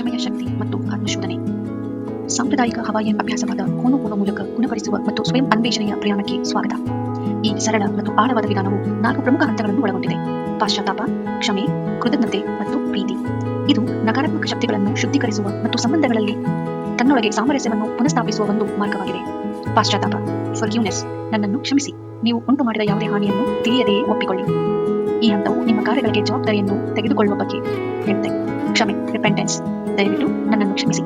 ಕ್ಷಮೆಯ ಶಕ್ತಿ ಮತ್ತು ಆತ್ಮಶೋಧನೆ ಸಾಂಪ್ರದಾಯಿಕ ಹವಾಯಿಯನ್ ಅಭ್ಯಾಸವಾದ ಕೋನು ಮೂಲಕ ಗುಣಪಡಿಸುವ ಮತ್ತು ಸ್ವಯಂ ಅನ್ವೇಷಣೆಯ ಪ್ರಯಾಣಕ್ಕೆ ಸ್ವಾಗತ. ಈ ಸರಳ ಮತ್ತು ಆಳವಾದ ವಿಧಾನವು ನಾಲ್ಕು ಪ್ರಮುಖ ಹಂತಗಳನ್ನು ಒಳಗೊಂಡಿದೆ. ಪಾಶ್ಚಾತ್ತಾಪ, ಕ್ಷಮೆ, ಕೃತಜ್ಞತೆ ಮತ್ತು ಪ್ರೀತಿ. ಇದು ನಕಾರಾತ್ಮಕ ಶಕ್ತಿಗಳನ್ನು ಶುದ್ಧೀಕರಿಸುವ ಮತ್ತು ಸಂಬಂಧಗಳಲ್ಲಿ ತನ್ನೊಳಗೆ ಸಾಮರಸ್ಯವನ್ನು ಪುನಃಸ್ಥಾಪಿಸುವ ಒಂದು ಮಾರ್ಗವಾಗಿದೆ. ಪಾಶ್ಚಾತ್ತಾಪ ಫರ್ಗ್ಯೂನೆಸ್ ನನ್ನನ್ನು ಕ್ಷಮಿಸಿ. ನೀವು ಉಂಟು ಮಾಡಿದ ಯಾವುದೇ ಹಾನಿಯನ್ನು ತಿಳಿಯದೆಯೇ ಒಪ್ಪಿಕೊಳ್ಳಿ. ಈ ಹಂತವು ನಿಮ್ಮ ಕಾರ್ಯಗಳಿಗೆ ಜವಾಬ್ದಾರಿಯನ್ನು ತೆಗೆದುಕೊಳ್ಳುವ ಬಗ್ಗೆ ಹೇಳುತ್ತೆ. ಕ್ಷಮೆ ರಿಪೆಂಟೆನ್ಸ್ ದಯವಿಟ್ಟು ನನ್ನನ್ನು ಕ್ಷಮಿಸಿ.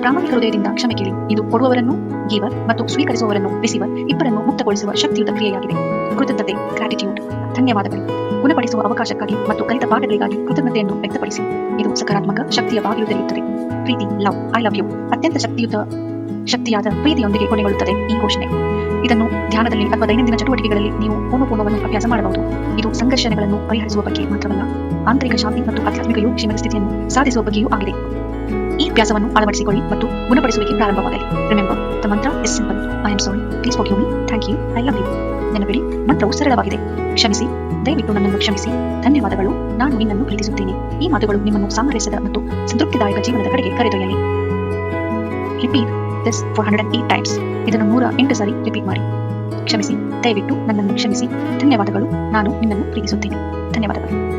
ಪ್ರಾಮಾಣಿಕ ಹೃದಯದಿಂದ ಕ್ಷಮೆ ಕೇಳಿ. ಇದು ಕೊಡುವವರನ್ನು ಗೀವರ್ ಮತ್ತು ಸ್ವೀಕರಿಸುವವರನ್ನು ರಿಸೀವರ್ ಇಬ್ಬರನ್ನು ಮುಕ್ತಗೊಳಿಸುವ ಶಕ್ತಿಯುತ ಕ್ರಿಯೆಯಾಗಿದೆ. ಕೃತಜ್ಞತೆ ಗ್ರಾಟಿಟ್ಯೂಡ್ ಧನ್ಯವಾದಗಳು. ಗುಣಪಡಿಸುವ ಅವಕಾಶಕ್ಕಾಗಿ ಮತ್ತು ಕಲಿತ ಪಾಠಗಳಿಗಾಗಿ ಕೃತಜ್ಞತೆಯನ್ನು ವ್ಯಕ್ತಪಡಿಸಿ. ಇದು ಸಕಾರಾತ್ಮಕ ಶಕ್ತಿಯ ಬಾಗಿಲು ತೆರೆಯುತ್ತದೆ ಪ್ರೀತಿ ಲವ್ ಐ ಲವ್ ಯು ಅತ್ಯಂತ ಶಕ್ತಿಯುತ ಶಕ್ತಿಯಾದ ಪ್ರೀತಿಯೊಂದಿಗೆ ಕೊನೆಗೊಳ್ಳುತ್ತದೆ ಈ ಘೋಷಣೆ. ಇದನ್ನು ಧ್ಯಾನದಲ್ಲಿ ಅಥವಾ ದೈನಂದಿನ ಚಟುವಟಿಕೆಗಳಲ್ಲಿ ನೀವು ಪೂರ್ಣಪೂರ್ಣವನ್ನು ಅಭ್ಯಾಸ ಮಾಡಬಹುದು. ಇದು ಸಂಘರ್ಷಣೆಗಳನ್ನು ಪರಿಹರಿಸುವ ಬಗ್ಗೆ ಮಾತ್ರವಲ್ಲ, ಆಂತರಿಕ ಶಾಂತಿ ಮತ್ತು ಆಧ್ಯಾತ್ಮಿಕ ಸ್ಥಿತಿಯನ್ನು ಸಾಧಿಸುವ ಬಗ್ಗೆಯೂ ಆಗಿದೆ. ಈ ಅಭ್ಯಾಸವನ್ನು ಅಳವಡಿಸಿಕೊಳ್ಳಿ ಮತ್ತು ಗುಣಪಡಿಸುವಿಕೆ ಪ್ರಾರಂಭವಾಗಲಿ. Remember the mantra is simple I am sorry please for thank you I love you ನೆನಪಿಡಿ, ಮಂತ್ರವು ಸರಳವಾಗಿದೆ. ಕ್ಷಮಿಸಿ. ದಯವಿಟ್ಟು ನನ್ನನ್ನು ಕ್ಷಮಿಸಿ. ಧನ್ಯವಾದಗಳು. ನಾನು ನಿನ್ನನ್ನು ಪ್ರೀತಿಸುತ್ತೇನೆ. ಈ ಮಾತುಗಳು ನಿಮ್ಮನ್ನು ಸಾಮರಸ್ಯದ ಮತ್ತು ಸಂತೃಪ್ತಿದಾಯಕ ಜೀವನದ ಕಡೆಗೆ ಕರೆದೊಯ್ಯಲಿ. Repeat this four hundred eight times ಇದನ್ನು ನೂರ ಎಂಟು ಸಾರಿ ರಿಪೀಟ್ ಮಾಡಿ. ಕ್ಷಮಿಸಿ, ದಯವಿಟ್ಟು ನನ್ನನ್ನು ಕ್ಷಮಿಸಿ. ಧನ್ಯವಾದಗಳು. ನಾನು ನಿನ್ನನ್ನು ಪ್ರೀತಿಸುತ್ತೇನೆ. ಧನ್ಯವಾದಗಳು.